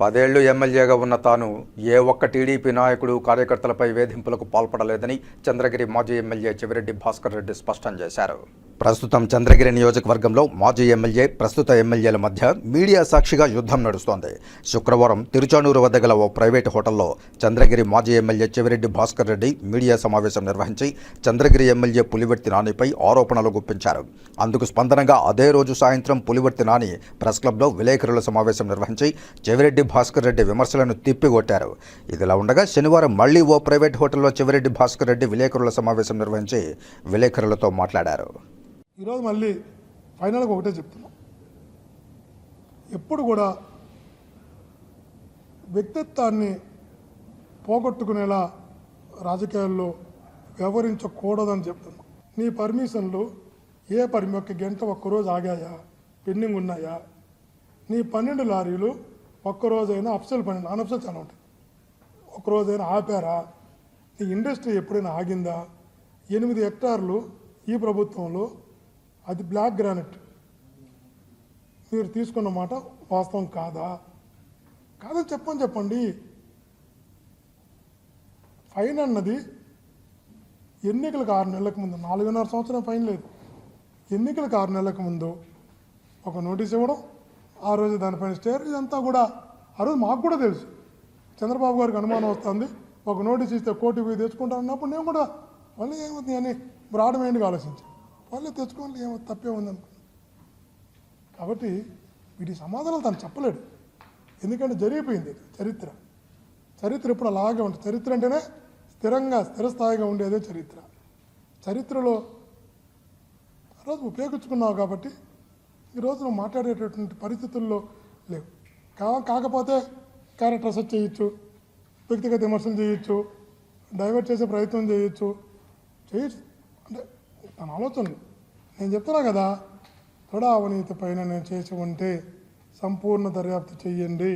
పదేళ్ళు ఎమ్మెల్యేగా ఉన్న తాను ఏ ఒక్క టీడీపీ నాయకుడు కార్యకర్తలపై వేధింపులకు పాల్పడలేదని చంద్రగిరి మాజీ ఎమ్మెల్యే చెవిరెడ్డి భాస్కర్ రెడ్డి స్పష్టం చేశారు. ప్రస్తుతం చంద్రగిరి నియోజకవర్గంలో మాజీ ఎమ్మెల్యే ప్రస్తుత ఎమ్మెల్యేల మధ్య మీడియా సాక్షిగా యుద్ధం నడుస్తోంది. శుక్రవారం తిరుచానూరు వద్ద గల ఓ ప్రైవేటు హోటల్లో చంద్రగిరి మాజీ ఎమ్మెల్యే చెవిరెడ్డి భాస్కర్ రెడ్డి మీడియా సమావేశం నిర్వహించి చంద్రగిరి ఎమ్మెల్యే పులివర్తి నానిపై ఆరోపణలు గుప్పించారు. అందుకు స్పందనగా అదే రోజు సాయంత్రం పులివర్తి నాని ప్రెస్ క్లబ్లో విలేకరుల సమావేశం నిర్వహించి చెవిరెడ్డి భాస్కర్ రెడ్డి విమర్శలను తిప్పికొట్టారు. ఇదిలా ఉండగా శనివారం మళ్ళీ ఓ ప్రైవేట్ హోటల్లో చెవిరెడ్డి భాస్కర్ రెడ్డి విలేకరుల సమావేశం నిర్వహించి విలేకరులతో మాట్లాడారు. ఈరోజు మళ్ళీ ఫైనల్గా ఒకటే చెప్తున్నాం. ఎప్పుడు కూడా వ్యక్తిత్వాన్ని పోగొట్టుకునేలా రాజకీయాల్లో వ్యవహరించకూడదని చెప్తున్నాం. నీ పర్మిషన్లు ఏ పర్మి ఒక్క గంట ఒక్కరోజు ఆగాయా? పెండింగ్ ఉన్నాయా? నీ పన్నెండు లారీలు ఒక్కరోజైనా అఫ్సల్ పన్నెండు అనఫ్సల్ చాలా ఉంటాయి. ఒక్కరోజైనా ఆపారా? నీ ఇండస్ట్రీ ఎప్పుడైనా ఆగిందా? ఎనిమిది హెక్టార్లు ఈ ప్రభుత్వంలో అది బ్లాక్ గ్రానైట్. మీరు తీసుకున్న మాట వాస్తవం కాదా? కాదని చెప్పని చెప్పండి. ఫైన్ అన్నది ఎన్నికలకు ఆరు నెలలకు ముందు నాలుగున్నర సంవత్సరం ఫైన్ లేదు. ఎన్నికలకు ఆరు నెలలకు ముందు ఒక నోటీస్ ఇవ్వడం ఆ రోజు దానిపైన స్టేర్ ఇదంతా కూడా ఆ రోజు మాకు కూడా తెలుసు. చంద్రబాబు గారికి అనుమానం వస్తుంది ఒక నోటీస్ ఇస్తే కోర్టు పోయి తెచ్చుకుంటా అన్నప్పుడు నేను కూడా మళ్ళీ ఏమవుతుంది అని బ్రాడ్ మైండ్గా ఆలోచించాను. వాళ్ళు తెచ్చుకోండి ఏమో తప్పే ఉందనుకో కాబట్టి వీటి సమాధానం తను చెప్పలేడు. ఎందుకంటే జరిగిపోయింది చరిత్ర. చరిత్ర ఇప్పుడు అలాగే ఉంటుంది. చరిత్ర అంటేనే స్థిరంగా స్థిరస్థాయిగా ఉండేదే చరిత్ర. చరిత్రలో ఆ రోజు ఉపయోగించుకున్నావు కాబట్టి ఈరోజు నువ్వు మాట్లాడేటటువంటి పరిస్థితుల్లో లేవు. కా కాకపోతే క్యారెక్టర్ అసెట్ చేయొచ్చు వ్యక్తిగత విమర్శలు చేయొచ్చు డైవర్ట్ చేసే ప్రయత్నం చేయొచ్చు. చేయొచ్చు. తన ఆలోచనలు నేను చెప్తున్నా కదా కూడా అవినీతి పైన నేను చేసి ఉంటే సంపూర్ణ దర్యాప్తు చెయ్యండి.